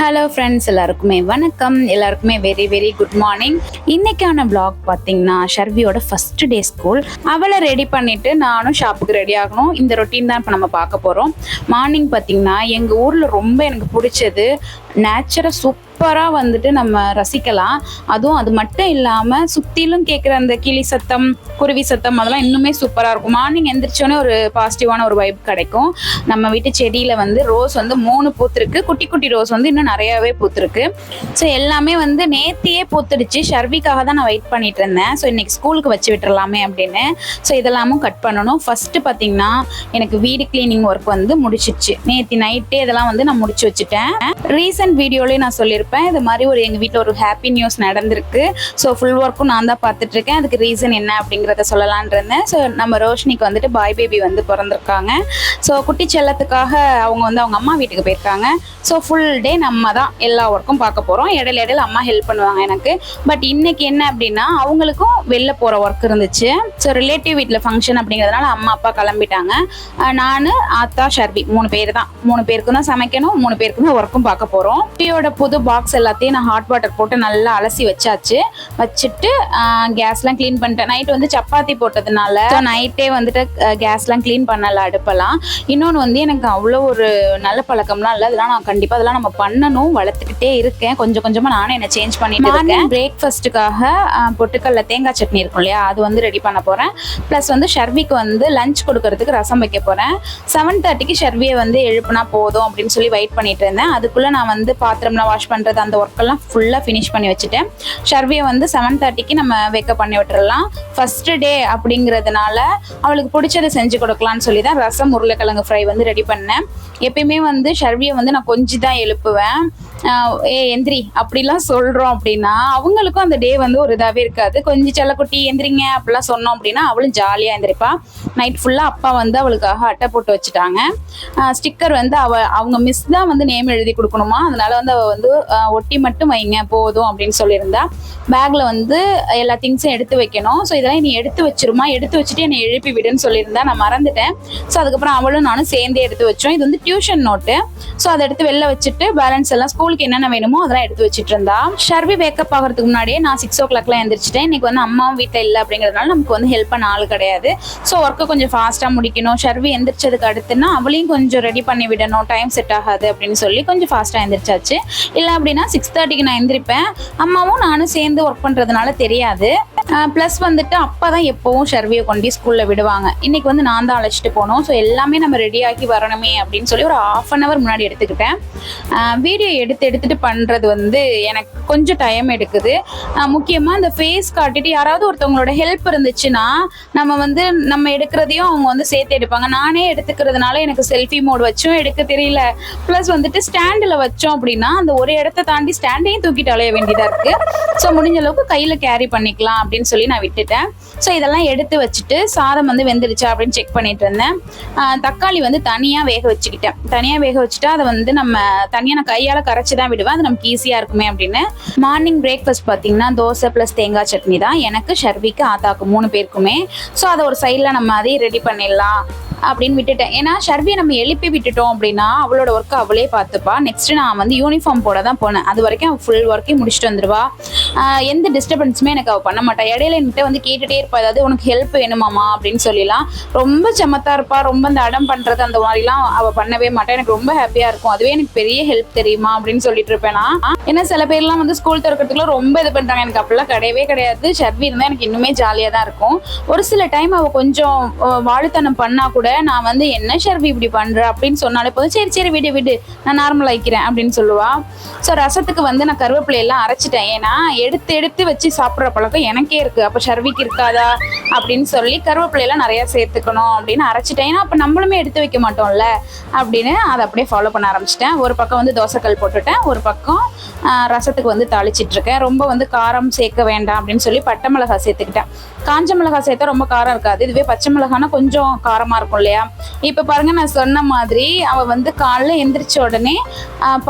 Hello friends எல்லாருக்குமே வணக்கம். எல்லாருக்குமே வெரி வெரி குட் மார்னிங் இன்னைக்கான பிளாக் பார்த்தீங்கன்னா ஷர்வியோட ஃபர்ஸ்ட் டே ஸ்கூல் அவளை ரெடி பண்ணிட்டு நானும் ஷாப்புக்கு ரெடி ஆகணும். இந்த ரொட்டீன் தான் இப்போ நம்ம பார்க்க போகிறோம் மார்னிங் பார்த்தீங்கன்னா எங்கள் ஊரில் ரொம்ப எனக்கு பிடிச்சது நேச்சராக சூப்பராக வந்துட்டு நம்ம ரசிக்கலாம். அதுவும் அது மட்டும் இல்லாமல் சுற்றிலும் கேட்குற அந்த கிளி சத்தம் குருவி சத்தம் அதெல்லாம் இன்னுமே சூப்பராக இருக்கும். மார்னிங் எந்திரிச்சோன்னே ஒரு பாசிட்டிவான ஒரு வைப் கிடைக்கும். நம்ம வீட்டு செடியில் வந்து ரோஸ் வந்து மூணு பூத்துருக்கு. குட்டி குட்டி ரோஸ் வந்து இன்னும் நிறையாவே பூத்துருக்கு. ஸோ எல்லாமே வந்து நேத்தியே பூத்துடுச்சு. ஷர்விக்காக தான் நான் வெயிட் பண்ணிட்டு இருந்தேன். ஸோ இன்னைக்கு ஸ்கூலுக்கு வச்சு விட்டுறலாமே அப்படின்னு. ஸோ இதெல்லாமும் கட் பண்ணணும். ஃபஸ்ட்டு பார்த்தீங்கன்னா எனக்கு வீடு கிளீனிங் ஒர்க் வந்து முடிச்சிடுச்சு நேத்தி நைட்டே இதெல்லாம் வந்து நான் முடிச்சு வச்சுட்டேன். ரீசெண்ட் வீடியோலேயே நான் சொல்லியிருப்பேன். இது மாதிரி ஒரு எங்கள் வீட்டில் ஒரு ஹாப்பி நியூஸ் நடந்திருக்கு. ஸோ ஃபுல் ஒர்க்கும் நான் தான் பார்த்துட்ருக்கேன் அதுக்கு ரீசன் என்ன அப்படிங்கிறத சொல்லலான் இருந்தேன் ஸோ நம்ம ரோஷினிக்கு வந்துட்டு பாய் பேபி வந்து பிறந்திருக்காங்க. ஸோ குட்டி செல்லத்துக்காக அவங்க வந்து அவங்க அம்மா வீட்டுக்கு போயிருக்காங்க. ஸோ ஃபுல் டே நம்ம தான் எல்லா ஒர்க்கும் பார்க்க போகிறோம் இடையில இடையில அம்மா ஹெல்ப் பண்ணுவாங்க எனக்கு. பட் இன்னைக்கு என்ன அப்படின்னா அவங்களுக்கும் வெளில போகிற ஒர்க் இருந்துச்சு. ஸோ ரிலேட்டிவ் வீட்டில் ஃபங்க்ஷன் அப்படிங்கிறதுனால அம்மா அப்பா கிளம்பிட்டாங்க. நான் ஆத்தா ஷர்பி மூணு பேர் தான். மூணு பேருக்கு தான் சமைக்கணும். மூணு பேருக்கு தான் ஒர்க்கும் பார்க்க போகிறோம் டீயோட புது பாக்ஸ் எல்லாத்தையும் நான் ஹாட் வாட்டர் போட்டு நல்லா அலசி வச்சாச்சு. வச்சுட்டு கேஸ்லாம் க்ளீன் பண்ணிட்டேன். நைட் வந்து சப்பாத்தி போட்டதுனால நைட்டே வந்துட்டு கேஸ்லாம் க்ளீன் பண்ணல அடுப்பெல்லாம். இன்னொன்று வந்து எனக்கு அவ்வளோ ஒரு நல்ல பழக்கம்லாம் இல்லை. அதெல்லாம் நான் கண்டிப்பாக அதெல்லாம் நம்ம பண்ணணும் வளர்த்துக்கிட்டே இருக்கேன். கொஞ்சம் கொஞ்சமாக நானே என்ன சேஞ்ச் பண்ணிட்டு இருக்கேன். பிரேக்ஃபாஸ்ட்டுக்காக பொட்டுக்கல்ல தேங்காய் சட்னி இருக்கும் இல்லையா? அது வந்து ரெடி பண்ண போகிறேன் ப்ளஸ் வந்து ஷர்விக்கு வந்து லஞ்ச் கொடுக்கறதுக்கு ரசம் வைக்க போகிறேன் செவன் தேர்ட்டிக்கு ஷர்வியை வந்து எழுப்புனா போதும் அப்படின்னு சொல்லி வெயிட் பண்ணிட்டு இருந்தேன். அதுக்குள்ளே நான் வந்து பாத்திரம்லாம் வாஷ் பண்ணுறது அந்த ஒர்க்கெல்லாம் ஃபுல்லாக ஃபினிஷ் பண்ணி வச்சுட்டேன். ஷர்வியை வந்து செவன் தேர்ட்டிக்கு நம்ம வேக்கப் பண்ணி விட்டுறலாம். ஃபஸ்ட்டு டே அப்படிங்கிறதுனால அவளுக்கு பிடிச்சதை செஞ்சு கொடுக்கலான்னு சொல்லி தான் ரசம் உருளைக்கிழங்கு ஃப்ரை வந்து ரெடி பண்ணேன். எப்பயுமே வந்து ஷர்வியை வந்து நான் கொஞ்சம் தான் எழுப்புவேன் ஏ எந்திரி அப்படிலாம் சொல்கிறோம் அப்படின்னா அவங்களுக்கும் அந்த டே வந்து ஒரு இதாகவே இருக்காது. கொஞ்சம் செல்லக்குட்டி எந்திரிங்க அப்படிலாம் சொன்னோம் அப்படின்னா அவளும் ஜாலியாக எந்திரிப்பா. நைட் ஃபுல்லாக அப்பா வந்து அவளுக்காக அட்டை போட்டு வச்சுட்டாங்க. ஸ்டிக்கர் வந்து அவ அவங்க மிஸ் தான் வந்து நேம் எழுதி கொடுக்கணுமா? அதனால வந்து அவள் வந்து ஒட்டி மட்டும் வைங்க போதும் அப்படின்னு சொல்லியிருந்தா. பேக்கில் வந்து எல்லா திங்ஸும் எடுத்து வைக்கணும். ஸோ இதெல்லாம் நீ எடுத்து வச்சிருமா? எடுத்து வச்சுட்டு என்னை எழுப்பி விடுன்னு சொல்லியிருந்தா நான் மறந்துட்டேன். ஸோ அதுக்கப்புறம் அவளும் நானும் சேர்ந்தே எடுத்து வச்சோம். இது வந்து டியூஷன் நோட்டு ஸோ அதை எடுத்து வெளில வச்சுட்டு பேலன்ஸ் எல்லாம் ஸ்கூலுக்கு என்னென்ன வேணுமோ அதெல்லாம் எடுத்து வச்சுட்டு இருந்தா. ஷர்வி வேக்கப் ஆகிறதுக்கு முன்னாடியே நான் சிக்ஸ் ஓ கிளாக்லாம் எழுந்திரிச்சிட்டேன் இன்னைக்கு வந்து அம்மாவும் வீட்டில் இல்லை அப்படிங்கிறதுனால நமக்கு வந்து ஹெல்ப் பண்ண ஆள் கிடையாது. ஸோ ஒர்க்கை கொஞ்சம் ஃபாஸ்ட்டாக முடிக்கணும். ஷர்வி எந்திரிச்சதுக்கு அடுத்துன்னா அவளையும் கொஞ்சம் ரெடி பண்ணி விடணும். டைம் செட் ஆகாது அப்படின்னு சொல்லி கொஞ்சம் ஃபாஸ்ட்டாக எந்திரிச்சாச்சு. இல்லை அப்படின்னா சிக்ஸ் தேர்ட்டிக்கு நான் எந்திரிப்பேன். அம்மாவும் நானும் சேர்ந்து ஒர்க் பண்ணுறதுனால தெரியாது. ப்ளஸ் வந்துட்டு அப்பா தான் எப்போவும் ஷர்வியை கொண்டு ஸ்கூலில் விடுவாங்க. இன்னைக்கு வந்து நான் தான் அழைச்சிட்டு போனோம் ஸோ எல்லாமே நம்ம ரெடியாகி வரணுமே அப்படின்னு சொல்லி ஒரு ஆஃப் அன் ஹவர் முன்னாடி எடுத்துக்கிட்டேன். வீடியோ எடுத்து எடுத்துட்டு பண்ணுறது வந்து எனக்கு கொஞ்சம் டைம் எடுக்குது. முக்கியமாக இந்த ஃபேஸ் காட்டிட்டு யாராவது ஒருத்தவங்களோட ஹெல்ப் இருந்துச்சுன்னா நம்ம வந்து நம்ம எடுக்கிறதையும் அவங்க வந்து சேர்த்து எடுப்பாங்க. நானே எடுத்துக்கிறதுனால எனக்கு செல்ஃபி மோட் வச்சும் எடுக்க தெரியல. ப்ளஸ் வந்துட்டு ஸ்டாண்டில் வச்சோம் அப்படின்னா அந்த ஒரு இடத்த தாண்டி ஸ்டாண்டையும் தூக்கிட்டு அலைய வேண்டியதாக இருக்குது ஸோ முடிஞ்ச அளவுக்கு கையில் கேரி பண்ணிக்கலாம் அப்படின்னு அப்படின்னு சொல்லி நான் விட்டுட்டேன். ஸோ இதெல்லாம் எடுத்து வச்சுட்டு சாதம் வந்து வெந்துடுச்சா அப்படின்னு செக் பண்ணிட்டு இருந்தேன். தக்காளி வந்து தனியாக வேக வச்சுக்கிட்டேன். தனியாக வேக வச்சுட்டா அதை வந்து நம்ம தனியாக நான் கையால் கரைச்சி தான் விடுவேன். அது நமக்கு ஈஸியாக இருக்குமே அப்படின்னு. மார்னிங் பிரேக்ஃபாஸ்ட் பார்த்தீங்கன்னா தோசை ப்ளஸ் தேங்காய் சட்னி தான். எனக்கு ஷர்விக்கு ஆத்தாக்கு மூணு பேருக்குமே. ஸோ அதை ஒரு சைடில் நம்ம அதையும் ரெடி பண்ணிடலாம் அப்படின்னு விட்டுட்டேன். ஏன்னா ஷர்வியை நம்ம எழுப்பி விட்டுட்டோம் அப்படின்னா அவளோட ஒர்க்கை அவளே பார்த்துப்பா. நெக்ஸ்ட் நான் வந்து யூனிஃபார்ம் போட தான் போனேன். அது வரைக்கும் அவள் ஃபுல் ஒர்க்கையும் முடிச்சுட்டு வந்துடுவா. எந்த டிஸ்டர்பன்ஸுமே எனக்கு அவள் பண்ண மாட்டா. இடையில என்கிட்ட வந்து கேட்டுட்டே இருப்பா ஏதாவது உனக்கு ஹெல்ப் வேணுமாமா அப்படின்னு சொல்லிலாம். ரொம்ப செமத்தா இருப்பா ரொம்ப அந்த அடம் பண்றது அந்த மாதிரிலாம் அவள் பண்ணவே மாட்டா. எனக்கு ரொம்ப ஹாப்பியா இருக்கும். அதுவே எனக்கு பெரிய ஹெல்ப் தெரியுமா அப்படின்னு சொல்லிட்டு இருப்பேன். நான் ஏன்னா சில பேர்லாம் வந்து ஸ்கூல் திறக்கிறதுக்குலாம் ரொம்ப இது பண்றாங்க. எனக்கு அப்படிலாம் கிடையவே கிடையாது. ஷர்வி இருந்தால் எனக்கு இன்னுமே ஜாலியாக தான் இருக்கும். ஒரு சில டைம் அவள் கொஞ்சம் வாழ்த்தனம் வாழுத்தனம் பண்ணா கூட நான் வந்து என்ன ஷர்வி இப்படி பண்ற? அப்படின்னு சொன்னாலே போதும். சரி சரி விடு விடு. நான் நார்மல் ஆகிக்கிறேன் அப்படின்னு சொல்லுவா. ஸோ ரசத்துக்கு வந்து நான் கருவேப்பிலை எல்லாம் அரைச்சிட்டேன். ஏன்னா எடுத்து எடுத்து வச்சு சாப்பிட்ற பழக்கம் எனக்கே இருக்கு. அப்போ சர்விக்கு இருக்காதா? அப்படின்னு சொல்லி கருவேப்பிலையெல்லாம் நிறையா நிறைய சேர்த்துக்கணும் அப்படின்னு அரைச்சிட்டேன். ஏன்னா அப்போ நம்மளுமே எடுத்து வைக்க மாட்டோம்ல? அப்படின்னு அதை அப்படியே ஃபாலோ பண்ண ஆரம்பிச்சிட்டேன். ஒரு பக்கம் வந்து தோசைக்கல் போட்டுட்டேன். ஒரு பக்கம் ரசத்துக்கு வந்து தாளிச்சிட்டு இருக்கேன். ரொம்ப வந்து காரம் சேர்க்க வேண்டாம் அப்படின்னு சொல்லி பட்டை மிளகாய் சேர்த்துக்கிட்டேன். காஞ்ச மிளகாய் சேர்த்தா ரொம்ப காரம் இருக்காது. இதுவே பச்சை மிளகானா கொஞ்சம் காரமா இருக்கும் இல்லையா? இப்போ பாருங்க நான் சொன்ன மாதிரி அவ வந்து காலைல எந்திரிச்ச உடனே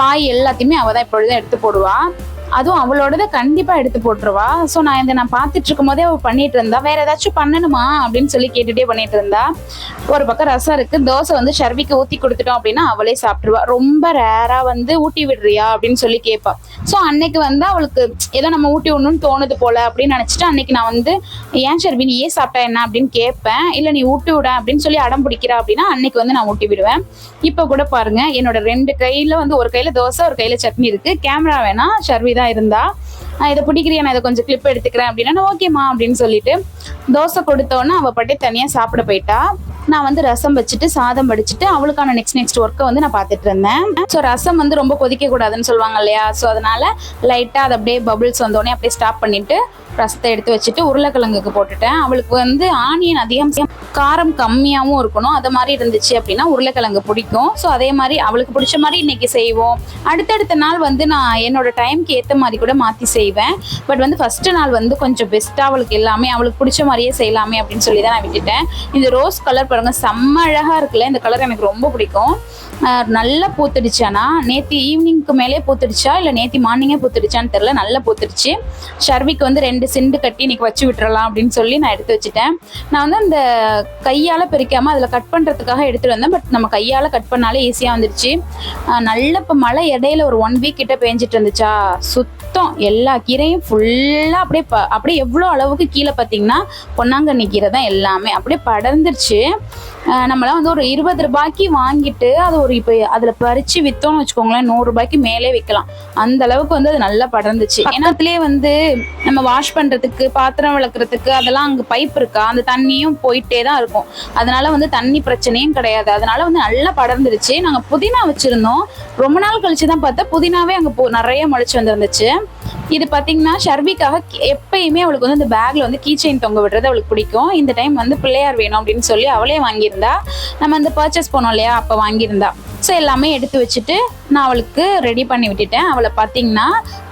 பாய் எல்லாத்தையுமே அவள் தான் இப்பொழுதும் எடுத்து போடுவாள் அதுவும் அவளோடத கண்டிப்பா எடுத்து போட்டுருவா. ஸோ நான் இதை நான் பார்த்துட்டு இருக்கும் போதே அவள் பண்ணிட்டு இருந்தா வேற ஏதாச்சும் பண்ணணுமா? அப்படின்னு சொல்லி கேட்டுட்டே பண்ணிட்டு இருந்தா ஒரு பக்கம் ரசம் இருக்கு தோசை வந்து ஷர்விக்கு ஊத்தி கொடுத்துட்டோம் அப்படின்னா அவளே சாப்பிட்டுருவா. ரொம்ப ரேரா வந்து ஊட்டி விடுறியா? அப்படின்னு சொல்லி கேட்பா ஸோ அன்னைக்கு வந்து அவளுக்கு ஏதோ நம்ம ஊட்டி விடணும்னு தோணுது போல அப்படின்னு நினைச்சிட்டு அன்னைக்கு நான் வந்து ஏன் ஷர்வி நீ ஏன் சாப்பிட்டா என்ன? அப்படின்னு கேட்பேன் இல்லை நீ ஊட்டி விட அப்படின்னு சொல்லி அடம் பிடிக்கிறா அப்படின்னா அன்னைக்கு வந்து நான் ஊட்டி விடுவேன். இப்போ கூட பாருங்க என்னோட ரெண்டு கையில வந்து ஒரு கையில தோசை ஒரு கையில சட்னி இருக்கு. கேமரா வேணா ஷர்வி தான் இருந்தா நான் இதை பிடிக்கிறியா? நான் இதை கொஞ்சம் கிளிப் எடுத்துக்கிறேன் அப்படின்னா ஓகேம்மா அப்படின்னு சொல்லிட்டு தோசை கொடுத்தோன்னே அவள் பட்டி தனியாக சாப்பிட போயிட்டா. நான் வந்து ரசம் வச்சுட்டு சாதம் படிச்சுட்டு அவளுக்கான நெக்ஸ்ட் நெக்ஸ்ட் ஒர்க்கை வந்து நான் பார்த்துட்டு இருந்தேன். ஸோ ரசம் வந்து ரொம்ப கொதிக்க கூடாதுன்னு சொல்லுவாங்க இல்லையா? ஸோ அதனால லைட்டாக அதை அப்படியே பபிள்ஸ் வந்தோடனே அப்படியே ஸ்டாப் பண்ணிட்டு ரசத்தை எடுத்து வச்சுட்டு உருளைக்கிழங்குக்கு போட்டுட்டேன். அவளுக்கு வந்து ஆனியன் அதிகம் காரம் கம்மியாகவும் இருக்கணும். அது மாதிரி இருந்துச்சு அப்படின்னா உருளைக்கிழங்கு பிடிக்கும். ஸோ அதே மாதிரி அவளுக்கு பிடிச்ச மாதிரி இன்னைக்கு செய்வோம். அடுத்தடுத்த நாள் வந்து நான் என்னோட டைம்க்கு ஏற்ற மாதிரி கூட மாற்றி செய்வேன். பட் வந்து ஃபர்ஸ்ட் நாள் வந்து கொஞ்சம் பெஸ்ட்டாக அவளுக்கு எல்லாமே அவளுக்கு பிடிச்ச மாதிரியே செய்யலாமே அப்படின்னு சொல்லி தான் நான் விட்டுட்டேன். இந்த ரோஸ் கலர் பாருங்க செம்ம அழகாக இருக்குல்ல இந்த கலர் எனக்கு ரொம்ப பிடிக்கும். நல்லா பூத்துடுச்சானா நேற்று ஈவினிங்க்கு மேலே பூத்துடுச்சா? இல்லை நேற்று மார்னிங்கே பூத்துடுச்சான்னு தெரில நல்லா பூத்துடுச்சு. ஷர்விக்கு வந்து ரெண்டு சிண்டு கட்டி இன்னைக்கு வச்சு விட்டுறலாம் அப்படின்னு சொல்லி நான் எடுத்து வச்சுட்டேன். நான் வந்து அந்த கையால் பிரிக்காமல் அதில் கட் பண்ணுறதுக்காக எடுத்துகிட்டு வந்தேன். பட் நம்ம கையால் கட் பண்ணாலே ஈஸியாக வந்துடுச்சு. நல்ல இப்போ மழை இடையில ஒரு ஒன் வீக் கிட்ட பேஞ்சிட்டு இருந்துச்சா? சுத்தம் எல்லா கீரையும் ஃபுல்லாக அப்படியே ப அப்படியே எவ்வளோ அளவுக்கு கீழே பார்த்தீங்கன்னா பொன்னாங்கண்ணி கீரை தான் எல்லாமே. அப்படியே படர்ந்துருச்சு. நம்மளாம் வந்து ஒரு இருபது ரூபாய்க்கு வாங்கிட்டு அது ஒரு இப்போ அதில் பறித்து விற்றோம்னு வச்சுக்கோங்களேன் நூறு ரூபாய்க்கு மேலே விற்கலாம் அந்த அளவுக்கு வந்து அது நல்லா படர்ந்துச்சு. ஏன்னா அதுலேயே வந்து நம்ம வாஷ் பண்ணுறதுக்கு பாத்திரம் விளக்குறதுக்கு அதெல்லாம் அங்கே பைப் இருக்கா? அந்த தண்ணியும் போயிட்டே தான் இருக்கும். அதனால வந்து தண்ணி பிரச்சனையும் கிடையாது. அதனால வந்து நல்லா படர்ந்துருச்சு. நாங்கள் புதினா வச்சுருந்தோம். ரொம்ப நாள் கழிச்சு தான் பார்த்தா புதினாவே அங்கே போ நிறைய முளைச்சு வந்துருந்துச்சு. இது பார்த்தீங்கன்னா ஷர்விக்காக எப்பயுமே அவளுக்கு வந்து இந்த பேக்ல வந்து கீ செயின் தொங்க விடுறது அவளுக்கு பிடிக்கும். இந்த டைம் வந்து பிள்ளையார் வேணும் அப்படின்னு சொல்லி அவளே வாங்கியிருந்தா. நம்ம வந்து பர்ச்சேஸ் பண்ணோம் இல்லையா? அப்போ வாங்கியிருந்தா. ஸோ எல்லாமே எடுத்து வச்சுட்டு நான் அவளுக்கு ரெடி பண்ணி விட்டுட்டேன். அவளை பார்த்தீங்கன்னா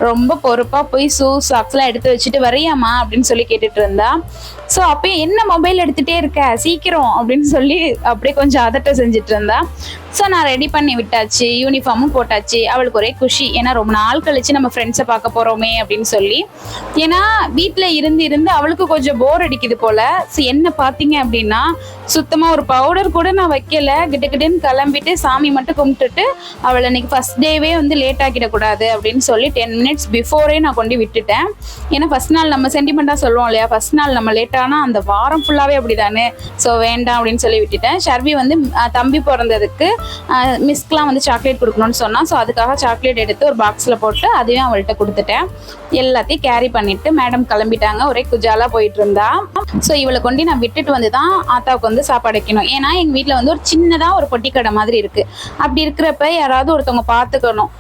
ரொம்ப பொறுப்பாக போய் ஷூ சாக்ஸ்லாம் எடுத்து வச்சுட்டு வரையாமா அப்படின்னு சொல்லி கேட்டுட்டு இருந்தா. ஸோ அப்போ என்ன மொபைல் எடுத்துகிட்டே இருக்க? சீக்கிரம் அப்படின்னு சொல்லி அப்படியே கொஞ்சம் அதட்ட செஞ்சுட்டு இருந்தா. ஸோ நான் ரெடி பண்ணி விட்டாச்சு. யூனிஃபார்மும் போட்டாச்சு. அவளுக்கு ஒரே குஷி. ஏன்னா ரொம்ப நாள் கழிச்சு நம்ம ஃப்ரெண்ட்ஸை பார்க்க போகிறோமே அப்படின்னு சொல்லி. ஏன்னா வீட்டில் இருந்து இருந்து அவளுக்கு கொஞ்சம் போர் அடிக்குது போல். ஸோ என்ன பார்த்தீங்க அப்படின்னா சுத்தமாக ஒரு பவுடர் கூட நான் வைக்கல. கிட்ட கிட்டன்னு கிளம்பிட்டு சாமி மட்டும் கும்பிட்டுட்டு அவளை இன்னைக்கு ஃபர்ஸ்ட் டேவே வந்து லேட் ஆக்கிடக்கூடாது அப்படின்னு சொல்லி டென் மினிட்ஸ் பிஃபோரே நான் கொண்டு விட்டுட்டேன். ஏன்னா ஃபர்ஸ்ட் நாள் நம்ம சென்டிமெண்ட்டாக சொல்லுவோம் இல்லையா? ஃபர்ஸ்ட் நாள் நம்ம லேட் ஆனால் அந்த வாரம் ஃபுல்லாகவே அப்படி தானே ஸோ வேண்டாம் அப்படின்னு சொல்லி விட்டுட்டேன். ஷர்வி வந்து தம்பி பிறந்ததுக்கு மிஸ்க்லாம் வந்து சாக்லேட் கொடுக்கணும்னு சொன்னால் ஸோ அதுக்காக சாக்லேட் எடுத்து ஒரு பாக்ஸில் போட்டு அதையும் அவள்கிட்ட கொடுத்துட்டேன். எல்லாத்தையும் கேரி பண்ணிட்டு மேடம் கிளம்பிட்டாங்க. ஒரே குஜாலாக போயிட்டு இருந்தா ஸோ இவளை கொண்டு நான் விட்டுட்டு வந்து தான் ஆத்தாவுக்கு வந்து சாப்பாடு வைக்கணும். ஏன்னா எங்கள் வீட்டில் வந்து ஒரு சின்னதாக ஒரு பொட்டி கடை மாதிரி இருக்குது அப்படி இருக்கிறப்ப யாராவது ஒருத்தவங்க பார்த்துக்கணும்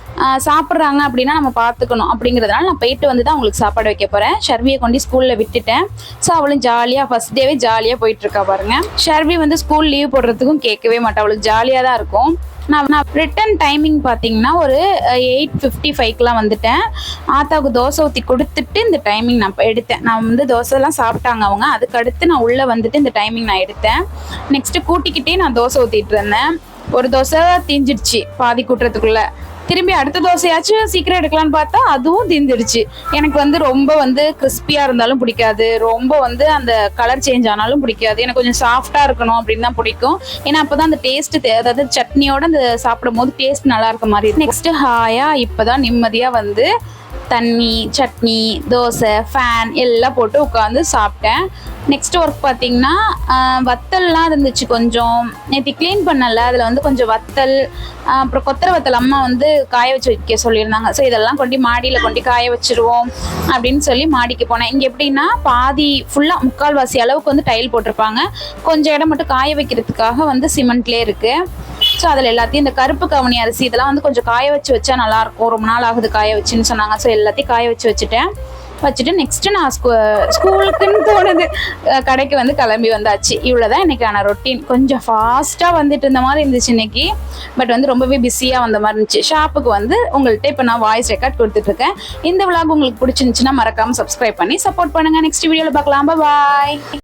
சாப்பிட்றாங்க அப்படின்னா நம்ம பார்த்துக்கணும் அப்படிங்கிறதுனால நான் போயிட்டு வந்து தான் அவங்களுக்கு சாப்பாடு வைக்க போகிறேன் ஷர்வியை கொண்டு ஸ்கூலில் விட்டுட்டேன். ஸோ அவளும் ஜாலியாக ஃபர்ஸ்ட் டேவே ஜாலியாக போயிட்டு இருக்கா பாருங்க. ஷர்வி வந்து ஸ்கூல் லீவ் போடுறதுக்கும் கேட்கவே மாட்டா. அவளுக்கு ஜாலியாக தான் இருக்கும். நான் நான் ரிட்டன் டைமிங் பார்த்தீங்கன்னா ஒரு எயிட் ஃபிஃப்டி ஃபைவ்க்கெலாம் வந்துட்டேன். ஆத்தாவுக்கு தோசை ஊற்றி கொடுத்துட்டு இந்த டைமிங் நான் எடுத்தேன். நான் வந்து தோசைலாம் சாப்பிட்டாங்க அவங்க. அதுக்கடுத்து நான் உள்ளே வந்துட்டு இந்த டைமிங் நான் எடுத்தேன். நெக்ஸ்ட்டு கூட்டிக்கிட்டே நான் தோசை ஊற்றிட்டு இருந்தேன். ஒரு தோசை தீஞ்சிடுச்சு பாதி கூட்டுறதுக்குள்ள. திரும்பி அடுத்த தோசையாச்சும் சீக்கிரம் எடுக்கலாம்னு பார்த்தா அதுவும் தீந்துடுச்சு. எனக்கு வந்து ரொம்ப வந்து கிறிஸ்பியா இருந்தாலும் பிடிக்காது. ரொம்ப வந்து அந்த கலர் சேஞ்ச் ஆனாலும் பிடிக்காது. எனக்கு கொஞ்சம் சாஃப்டா இருக்கணும் அப்படின்னு தான் பிடிக்கும். ஏன்னா அப்பதான் அந்த டேஸ்ட் அதாவது சட்னியோட அந்த சாப்பிடும் போது டேஸ்ட் நல்லா இருக்க மாதிரி நெக்ஸ்ட் ஹாயா இப்பதான் நிம்மதியா வந்து தண்ணி சட்னி தோசை ஃபேன் எல்லாம் போட்டு உட்காந்து சாப்பிட்டேன். நெக்ஸ்ட் ஒர்க் பார்த்தீங்கன்னா வத்தல்லாம் இருந்துச்சு கொஞ்சம். நேற்று க்ளீன் பண்ணல அதில் வந்து கொஞ்சம் வத்தல் அப்புறம் கொத்தரை வத்தல் அம்மா வந்து காய வச்சு வைக்க சொல்லியிருந்தாங்க. ஸோ இதெல்லாம் கொண்டு மாடியில் கொண்டு காய வச்சிருவோம் அப்படின்னு சொல்லி மாடிக்கு போனேன். இங்கே எப்படின்னா பாதி ஃபுல்லாக முக்கால்வாசி அளவுக்கு வந்து டைல் போட்டிருப்பாங்க. கொஞ்சம் இடம் மட்டும் காய வைக்கிறதுக்காக வந்து சிமெண்ட்லேயே இருக்குது ஸோ அதில் எல்லாத்தையும் இந்த கருப்பு கவனி அரிசி இதெல்லாம் வந்து கொஞ்சம் காய வச்சு வச்சா நல்லா இருக்கும் ரொம்ப நாள் ஆகுது காய வச்சுன்னு சொன்னாங்க. ஸோ எல்லாத்தையும் காய வச்சு வச்சுட்டேன். வச்சுட்டு நெக்ஸ்ட்டு நான் ஸ்கூ ஸ்கூலுக்குன்னு போனது கடைக்கு வந்து கிளம்பி வந்தாச்சு. இவ்வளோதான் இன்னைக்கான ரொட்டீன் கொஞ்சம் ஃபாஸ்ட்டாக வந்துட்டு இருந்த மாதிரி இருந்துச்சு இன்னைக்கு. பட் வந்து ரொம்பவே பிஸியாக வந்த மாதிரி இருந்துச்சு. ஷாப்புக்கு வந்து உங்கள்கிட்ட இப்போ நான் வாய்ஸ் ரெக்கார்ட் கொடுத்துட்ருக்கேன் இந்த விளாக் உங்களுக்கு பிடிச்சிருந்துச்சுன்னா மறக்காமல் சப்ஸ்கிரைப் பண்ணி சப்போர்ட் பண்ணுங்கள் நெக்ஸ்ட் வீடியோவில் பார்க்கலாம். பாய்